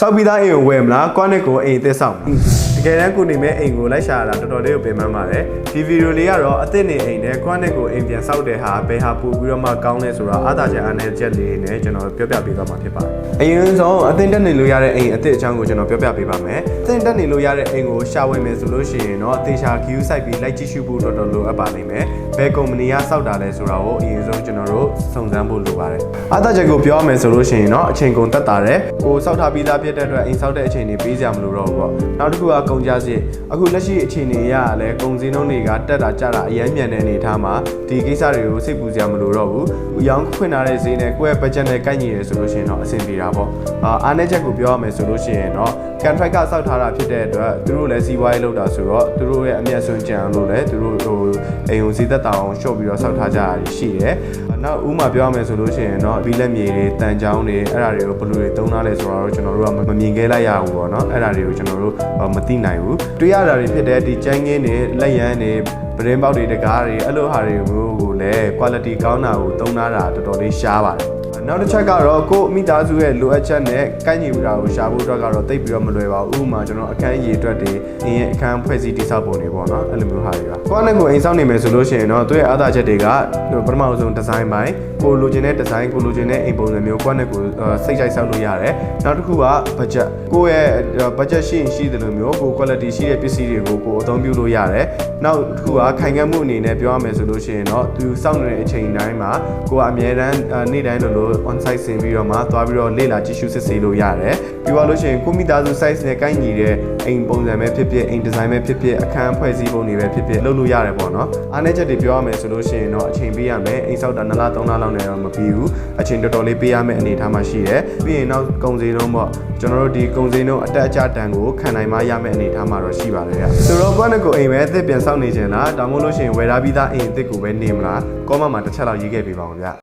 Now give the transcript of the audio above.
စောက်ပြီးသားအိမ်ကိုဝယ်မလားကွာနစ်ကိုအိမ်အသစ်ဆောက်မလားတ ကယ်တမ်းကိုနေမဲ့အိမ်ကိုလိုက်ရှာရတာတော်တော်လေးကိုပင်ပန်းပါတယ်ဒီဗီဒီယိုလေးကတော့အသစ်နေအိမ်နဲ့ကွာနစ်ကိုအိမ်ပြန်ဆောက်တဲ့ဟာဘယ်ဟာပို့ပြီးတော့မှကောင်းလဲဆိုတော့အားသာချက်အားနည်းချက်လေးနဲ့ကျွန်တော်ပြောပြပေးသွားမှာဖြစ်ပါတယ်အရင်ဆုံးအသင်တက်နေလို့ရတဲ့အိမ်အသစ်အကြောင်းကိုကျွန်တော်ပြောပြပေးပါမယ်အသင်တက်နေလို့ရတဲ့အိမ်ကိုရှာဝယ်မယ်ဆိုလို့ရှိရင်တော့အသေးချာ queue စိုက်ပြီးလိုက်ကြည့်ရှုဖို့တော်တော်လိုအပ်ပါလိမ့်မယ်ဘယ်ကုမ္ပဏီကစောက်တာလဲဆိုတာကိုအရင်ဆုံးကျွန်တော်တို့စုံစမ်းဖို့လိုပါတယ်အားသာချက်ကိုပြောရမယ်ဆိုလို့ရှိရင်တော့အချိန်ကုန်တက်တာတယ်ကိုစောက်ထားပြီးသားဖြစ်တဲ့အတွက်အိမ်စောက်တဲ့အချိန်တွေပေးကြမလို့တော့ဘူးပေါ့နောက်တစ်ခုကကုန်ကြစည်အခုလက်ရှိအချိန်တွေရရလဲကုန်စည်နှုန်းတွေကတက်တာကျတာအရင်မြန်တဲ့အနေအထားမှာဒီကိစ္စတွေကိုစိတ်ပူစရာမလိုတော့ဘူးရောင်းခွင့်ထားတဲ့ဈေးနဲ့ကိုယ့်ရဲ့ budget နဲ့ကိုက်ညီရဆိုလို့ရှိရင်တော့အဆင်ပြေတာပေါ့အာအားနည်းချက်ကိုပြောရမယ်ဆိုလို့ရှိရင်တော့ contract ကစောက်ထားတာဖြစ်တဲ့အတွက်သူတို့လည်းစီးပွားရေးလုပ်တာဆိုတော့သူတို့ရဲ့အမျက်စွန်ကြံလို့လည်းသူတို့ဟိုအိမ်ကိုဈေးသက်တာအောင်ရှော့ပြီးတော့စောက်ထားကြတာရှိတယ်နောက်ဥမာပြောရမယ်ဆိုလို့ရှိရင်တော့ဘီလက်မြေတွေတန်ချောင်းတွေအဲ့ဒါတွေကိုဘယ်လိုတွေသုံးထားလဲဆိုတော့ကျွန်တော်တို့ကမမြင်ခဲ့လိုက်ရဘူးပေါ့နော်အဲ့ဒါတွေကိုကျွန်တော်တို့မသိနိုင်ဘူးတွေ့ရတာတွေဖြစ်တဲ့ဒီကျန်းကင်းတွေလက်ရန်တွေပရင်းပေါက်တွေတကားတွေအဲ့လိုဟာတွေကိုကိုလည်း quality ကောင်းတာကိုသုံးထားတာတော်တော်လေးရှားပါတယ် နောက်တစ်ချက်ကတော့ကိုယ့်မိသားစုရဲ့လိုအပ်ချက်နဲ့ကိုက်ညီမှုတာကိုရှာဖို့အတွက်ကတော့တိတ်ပြီးတော့မလွယ်ပါဘူးဥပမာကျွန်တော်အခန်းအရည်အတွက်တွေအင်းရဲ့အခန်းဖွဲ့စည်းတိဆောက်ပုံတွေပေါ့နော်အဲ့လိုမျိုးဟာတွေကကိုယ့်နဲ့ကိုယ်အိမ်ဆောက်နေမယ်ဆိုလို့ရှိရင်တော့သူ့ရဲ့အားသာချက်တွေကပထမဆုံးဒီဇိုင်းပိုင်းကိုလိုချင်တဲ့ဒီဇိုင်းကိုလိုချင်တဲ့အိမ်ပုံစံမျိုးကိုယ့်နဲ့ကိုယ်စိတ်ကြိုက်ဆောက်လို့ရတယ်နောက်တစ်ခုက budget ကိုယ့်ရဲ့ budget ရှိရင်ရှိတယ်လို့မျိုးကို quality ရှိတဲ့ပစ္စည်းတွေကိုကိုအသုံးပြုလို့ရတယ်နောက်တစ်ခုကခိုင်ခံ့မှုအနေနဲ့ပြောရမယ်ဆိုလို့ရှိရင်တော့သူစောင့်နေတဲ့အချိန်တိုင်းမှာကိုကအမြဲတမ်းနေ့တိုင်းလိုလို on site ဆင်ပြီးတော့မှသွားပြီးတော့လေ့လာကြည့်ရှုစစ်ဆေးလို့ရတယ်ပြီးတော့လို့ရှိရင်ကိုမိသားစု size နဲ့ကိုက်ညီတဲ့အိမ်ပုံစံပဲဖြစ်ဖြစ်အိမ်ဒီဇိုင်းပဲဖြစ်ဖြစ်အခန်းဖွဲ့စည်းပုံတွေပဲဖြစ်ဖြစ်လုပ်လို့ရတယ်ပေါ့နော်အားနည်းချက်တွေပြောရမယ်ဆိုလို့ရှိရင်တော့အချိန်ပေးရမယ်အိမ်ဆောက်တာ2လ3လလောက်နဲ့တော့မပြီးဘူးအချိန်တော်တော်လေးပေးရမယ့်အနေအထားမှာရှိတယ်ပြီးရင်နောက်ကုန်စည်နှုန်းပေါ့ကျွန်တော်တို့ဒီကုန်စည်နှုန်းအတက်အကျတန်ကိုခံနိုင်မှရမယ့်အနေအထားမှာတော့ရှိပါတယ်ဗျဆိုတော့ကိုယ့်နဲ့ကိုယ်အိမ်ပဲအသစ်ပြန်ဆောက်နေကြလားဒါမှမဟုတ်လို့ရှိရင်ဝယ်ထားပြီးသားအိမ်အသစ်ကိုပဲနေမလားကောမမှာတစ်ချက်လောက်ရေးခဲ့ပေးပါဦးဗျ